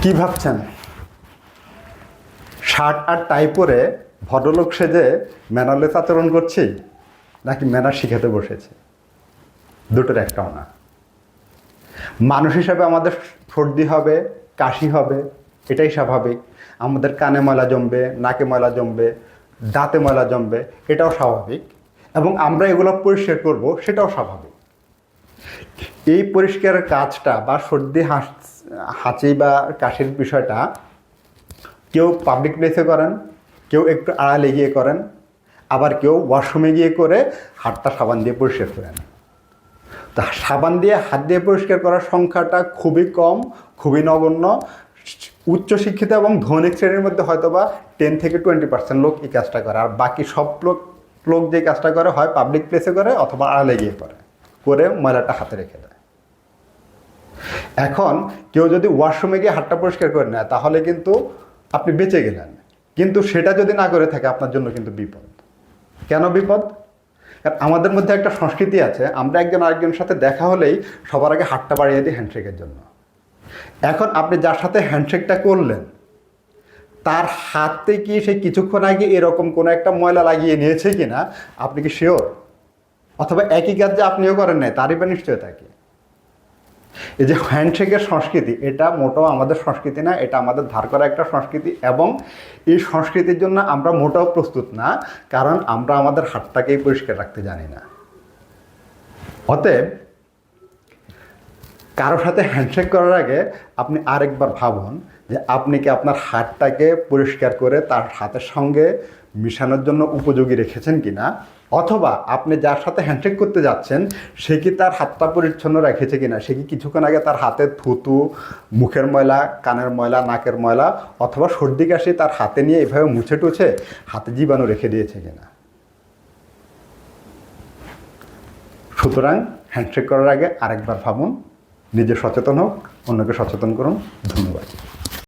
কি ভাবছেন? শার্ট আর টাই পরে ভদ্রলোক সেজে ম্যানারলেস আচরণ করছি, নাকি ম্যানার শিখাতে বসেছে? দুটোর একটাও না মানুষ হিসাবে আমাদের সর্দি হবে, কাশি হবে, এটাই স্বাভাবিক। আমাদের কানে ময়লা জমবে, নাকে ময়লা জমবে, দাঁতে ময়লা জমবে, এটাও স্বাভাবিক। এবং আমরা এগুলো পরিষ্কার করব, সেটাও স্বাভাবিক। এই পরিষ্কারের কাজটা বা সর্দি হাস হাঁচি বা কাশির বিষয়টা কেউ পাবলিক প্লেসে করেন, কেউ একটু আড়ালে গিয়ে করেন, আবার কেউ ওয়াশরুমে গিয়ে করে হাতটা সাবান দিয়ে পরিষ্কার করেন তা সাবান দিয়ে হাত দিয়ে পরিষ্কার করার সংখ্যাটা খুবই কম, খুবই নগণ্য। উচ্চশিক্ষিত এবং ধনিক শ্রেণির মধ্যে হয়তো বা টেন থেকে টোয়েন্টি পার্সেন্ট লোক এই কাজটা করে, আর বাকি সব লোক লোক যে কাজটা করে হয় পাবলিক প্লেসে করে অথবা আড়ালে গিয়ে করে করে ময়লাটা হাতে রেখে দেয়। এখন কেউ যদি ওয়াশরুমে গিয়ে হাতটা পরিষ্কার করে নেয়, তাহলে কিন্তু আপনি বেঁচে গেলেন। কিন্তু সেটা যদি না করে থাকে, আপনার জন্য কিন্তু বিপদ। কেন বিপদ? কারণ আমাদের মধ্যে একটা সংস্কৃতি আছে, আমরা একজন আরেকজনের সাথে দেখা হলেই সবার আগে হাতটা বাড়িয়ে দিই হ্যান্ডশেকের জন্য। এখন আপনি যার সাথে হ্যান্ডশেকটা করলেন, তার হাতে কি সে কিছুক্ষণ আগে এরকম কোনো একটা ময়লা লাগিয়ে নিয়েছে কিনা, আপনি কি শিওর অথবা একই কাজ যে আপনিও করেন নাই, তারই বা নিশ্চয় থাকে এই যে হ্যান্ডশেকের সংস্কৃতি, এটা মোটেও আমাদের সংস্কৃতি না, এটা আমাদের ধার করা একটা সংস্কৃতি এবং এই সংস্কৃতির জন্য আমরা মোটেও প্রস্তুত না, কারণ আমরা আমাদের হাতটাকেই পরিষ্কার রাখতে জানি না। অতএব কারোর সাথে হ্যান্ডশেক করার আগে আপনি আরেকবার ভাবুন যে আপনি কি আপনার হাতটাকে পরিষ্কার করে তার হাতের সঙ্গে মিশানোর জন্য উপযোগী রেখেছেন কি না অথবা আপনি যার সাথে হ্যান্ডশেক করতে যাচ্ছেন, সে কি তার হাতটা পরিচ্ছন্ন রেখেছে কিনা? সে কি কিছুক্ষণ আগে তার হাতে থুতু, মুখের ময়লা, কানের ময়লা, নাকের ময়লা, অথবা সর্দি কাশি তার হাতে নিয়ে এভাবে মুছে টুছে হাতে জীবাণু রেখে দিয়েছে কিনা? সুতরাং হ্যান্ডশেক করার আগে আরেকবার ভাবুন নিজে সচেতন হোক অন্যকে সচেতন করুন। ধন্যবাদ।